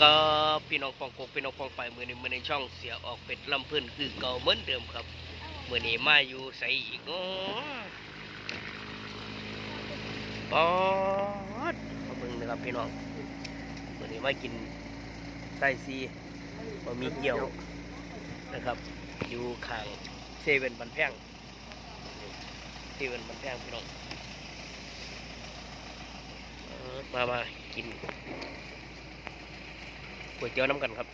ก็พี่น้องปองกกพี่น้องปองไปมือในมือในช่องเสียออกเป็ดลำพื้นคือเก่าเหมือนเดิมครับมือนี้มาอยู่ใส่อีกโอ้ปอดมาเบิ่งนะครับพี่น้องมือนี้มากินไส้ซีบะหมี่เกี๊ยวนะครับ อยู่ข้างเซเว่นบันแพงเซเว่นบันแพงพี่น้องมามากิน ก๋วยเตี๋ยวน้ำกันครับ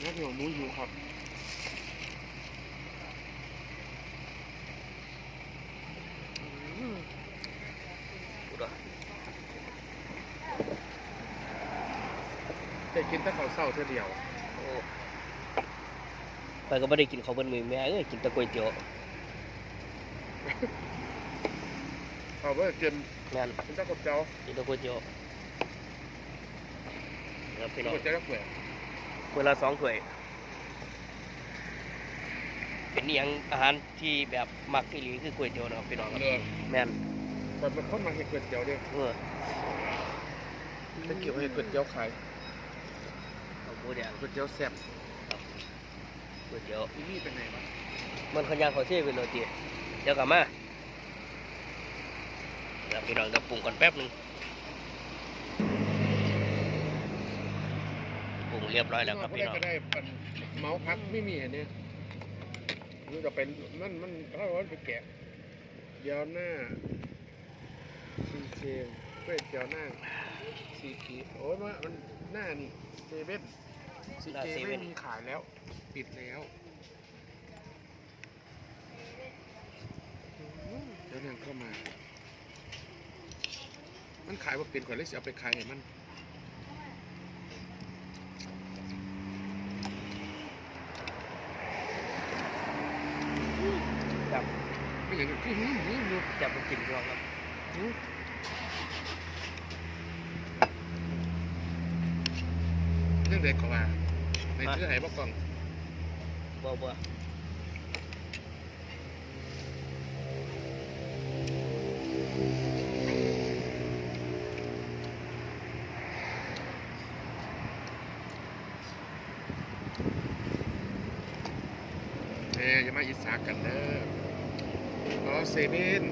แล้วพี่ของนู้นอยู่ครับอุดรแต่กินแต่ข้าวเศร้าเท่าเดียวโอ้ไปก็ไม่ได้กินข้าวบนมือแม่เอ้ยกินแต่ก๋วยเตี๋ยวเอาไว้กินแม่นกินแต่กับเจ้ากินแต่ก๋วยเตี๋ยว ครับพี่น้องกับเจ้าก็เปลือกเวลาสองถ้วย เป็นอหยังอาหารที่แบบมักอีหลีคือก๋วยเตี๋ยวนะครับพี่น้องครับเนื้อแม่นมันเป็นคนมาเห็ดก๋วยเตี๋ยวเด้เออจะเกี่ยวกับเห็ดก๋วยเตี๋ยวขายเอาหมูแดงก๋วยเตี๋ยวแซ่บก๋วยเตี๋ยวที่นี่เป็นไงวะมันขยางเขาเท่เป็นโรตีเดี๋ยวกลับมาเดี๋ยวพี่น้องจะปรุงก่อนแป๊บหนึงปรุง เรียบร้อยแล้วครับพี่น้องก็ได้เป็นเมาส์พักไม่มีอันเนี้ยมันก็เป็นมันมันถ้าว่าไปแกะเดี๋ยวหน้าซีเคก๋วยเตี๋ยวหน้าซีคีโอ้ยมันมันหน้านี่เซเว่นซีหน้าเคเซเว่ไม่นมีขายแล้ว ปิดแล้วเดี๋ยวนั่งเข้ามา มันขายว่าเป็นก่อนเลยสิเอาไปขายให้มัน ครับ ไม่อย่างนั้นคือหืมหืมอยู่จะมากินพี่น้องครับหืมเรื่องเด็กกว่าในเชื่อไหนบอกกล่องบ่บ่เอ้ยอย่ามาอิสากันเด้อ อ๋อเซเว่น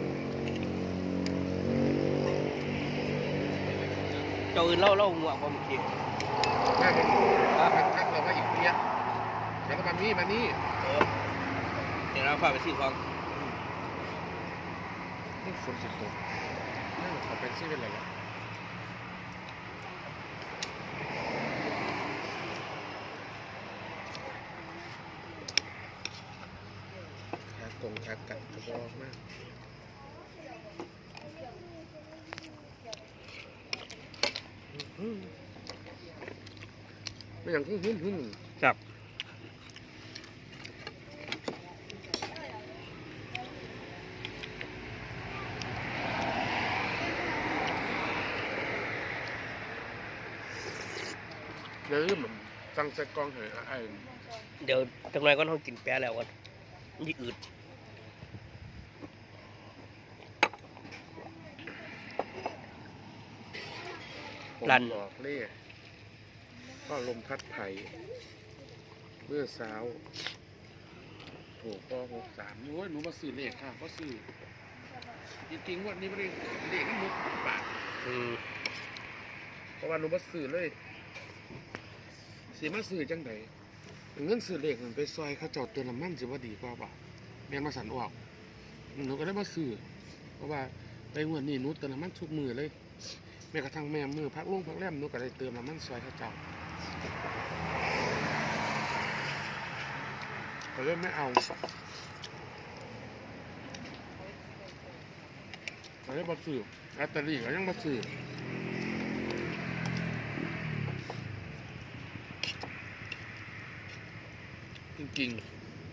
เจ้าอื่นเล่าเล่าหัวบ่เมื่อกี้แม่มันมันทักเราว่าอีกเนี่ยแล้วก็มานี่มานี่เออเดี๋ยวเราพาไปซื้อของนี่ฝนสิตกนั่นเขาเป็นเซเว่นอะไรวะ ขากงขากัดกระบอกมากไม่อย่างหึ่มหึ่มหึ่มครับเดี๋ยวมันสั่งใส่กล่องให้ไอ้เดี๋ยวจังไรก็ต้องกินแปะแล้วกันนี่อืด ลั่นบอกเล่ก็ลมพัดไผ่เมื่อเช้าถูกก็หกสามโอ้ยหนูมาซื้อเลขค่ะก็ซื้อจริงๆงวันนี้ไม่ได้เลขนี่มุกบาทอืมเพราะว่าหนูมาซื้อเลยสีมาซื้อจังไดเงินซื้อเลขมันไปซอยเขาเจอดเติมน้ำมันสิว่าดีกว่าป่ะแม่นมาสันออกหนูก็ได้มาซื้อเพราะว่าไปงวดนี้หนูเติมน้ำมันทุกมือเลย แม้กระทั่งแม่มือพักลุงพักแรมหนูก็ได้เติมน้ำมันซอยเขาเจ้าก็เลยไม่เอาก็เลยมาซื้อลอตเตอรี่ก็ยังมาซื้อจริง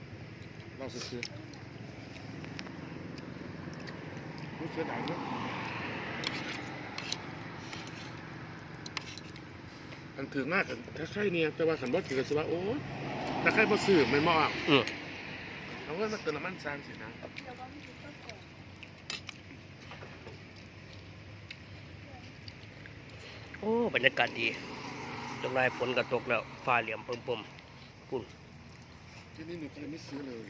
ๆเราซื้อรู้เสียดายเนอะ อันถือมากกันถ้าใช่เนี่ยแต่ว่าขันบ่ถือก็สิว่าโอ้ยถ้าใครบ่ซื้อมันบ่เอาอืมเอาเงินมาเติมน้ำมันสร้างสินะโอ้บรรยากาศดีจังไรฝนกระตกแล้วฟ้าเหลี่ยมเพิ่มปุ่มๆปุ่นที่นี่หนูก็เลยไม่ซื้อเลย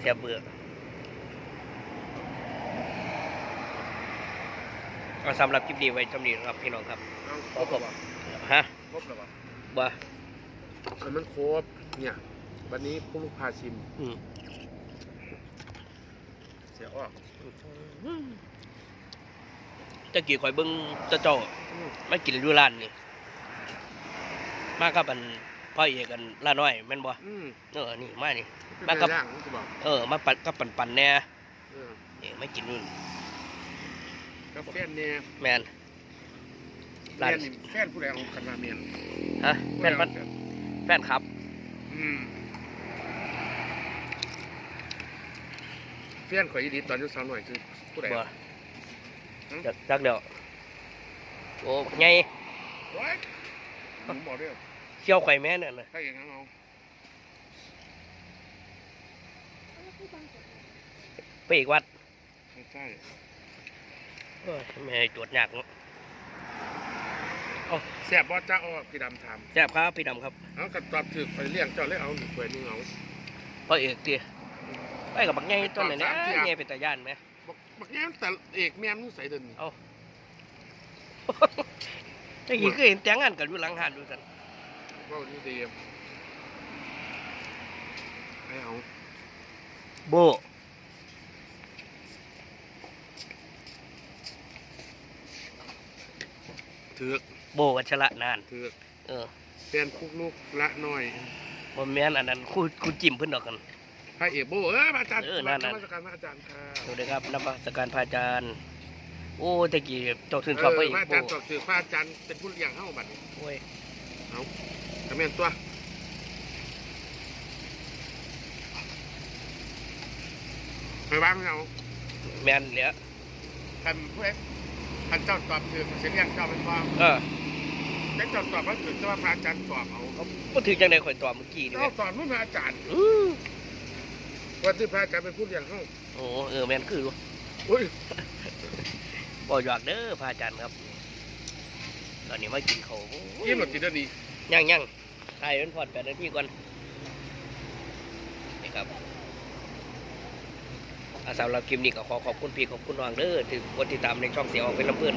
เสียเบื่อเอาสำหรับคลิปนี้ไว้จำนี้ครับพี่น้องครับเอาครบแล้ววะฮะครบแล้ววะบ่แต่มันครบเนี่ย วันนี้ผู้ลูกพาชิมอืมเสียออกตะกี้ข่อยเบิ่งเจ้าเจ้าไม่กินอยู่ร้านนี่มากับอัน พ่อเอกกันล่าน้อยแม่นบ่อืมเออนี่มานี่มามากักับบย่างนี่จะบอกเออมาปันกับปันปันๆแหน่เออเอ้ไม่กินนู่นกับแฟนเนี่ยแม่นแฟร้านนนี่แฟนผู้ใดเอาคันมาเมียนฮะแฟนมันแฟนครับ อืมแฟนข่อยอีดีตอนอยุสาวหน่อยคือผู้ใดบ่เอาจักจักเดียวโอ้ไงโอ้ยผมบอกเด้อ เชี่ยวไข่อยแม่นั่นน่ะถ้าอย่างนั้นเอาไปอีกวัดไม่ใช่โอ้ยไม่ให้ตรวจยากเนาะแซ่บบ่จ้าอ้อพี่ดำถามแซ่บครับพี่ดำครับเอากระตอบถือไปเลี้ยงเจ้าเลยเอาหนึ่งถ้วยหนึงเอาพ่อเอกตีไปกับบักไงต้นไหนนะสามเที่ยไงเป็นตาย่านไหมบอกบอกแง่แต่เอกแม่มนุ่งใส่เดินนี่ตะกี้เคยเห็นแต่งงานกันอยู่หลังหาดดูสัน ว่านี่ดีให้เอาโบถือกโบวัชระนานถือกเออแฟนคุกลูกละหน่อยบ่แม่นอันนั้นคู่คู่จิ้มเพิ่นดอกกันพระเอกโบเออพระอาจารย์เออนั่นน่ะมาสการพระอาจารย์ค่ะดูเลยครับนมัสการพระอาจารย์ โอ้ตะกี้เจ้าชื่นเอชอบอพระเอพกระอาโบจารย์ตอบถือพระอาจารย์เป็นผู้เลี้ยงเฮ้าบัดนี้โอ้ยกระ แม่นตัวไปบ้างไม่เอาแม่นเหลือท่านผู้ใดท่านเจ้าตอบถือเสียเลี้ยงเจ้าเป็นว่าเออแต่เจ้าตอบว่าถือแต่ว่าพระอาจารย์ตอบเอาบ่ถึงจังได๋ข่อยตอบเมื่อกี้นี่แหเจ้าละตอบว่าพระอาจารย์อื้อว่าที่พระอาจารย์เป็นผู้เลี้ยงเฮ้าโอ้เออแม่นคืออยู่อุ้ยบ่หยอกเด้อพระอาจารย์ครับ ตอนนี้มากินข้าวโอ้ยยิ้มหมดทีเดียวนี้ยังยัง ตายเป็นพอดแปดนาทีก่อนนี่ครับอาสำหรับคลิปนี้ก็ขอขอบคุณพี่ขอบคุณน้องเด้อที่กดติดตามในช่องเสียงออกเป็นลำเพื่อน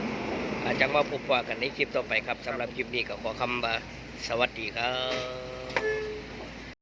อาจจะมาพบว่ากันในคลิปต่อไปครับสำหรับคลิปนี้ก็ขอคำว่าสวัสดีครับ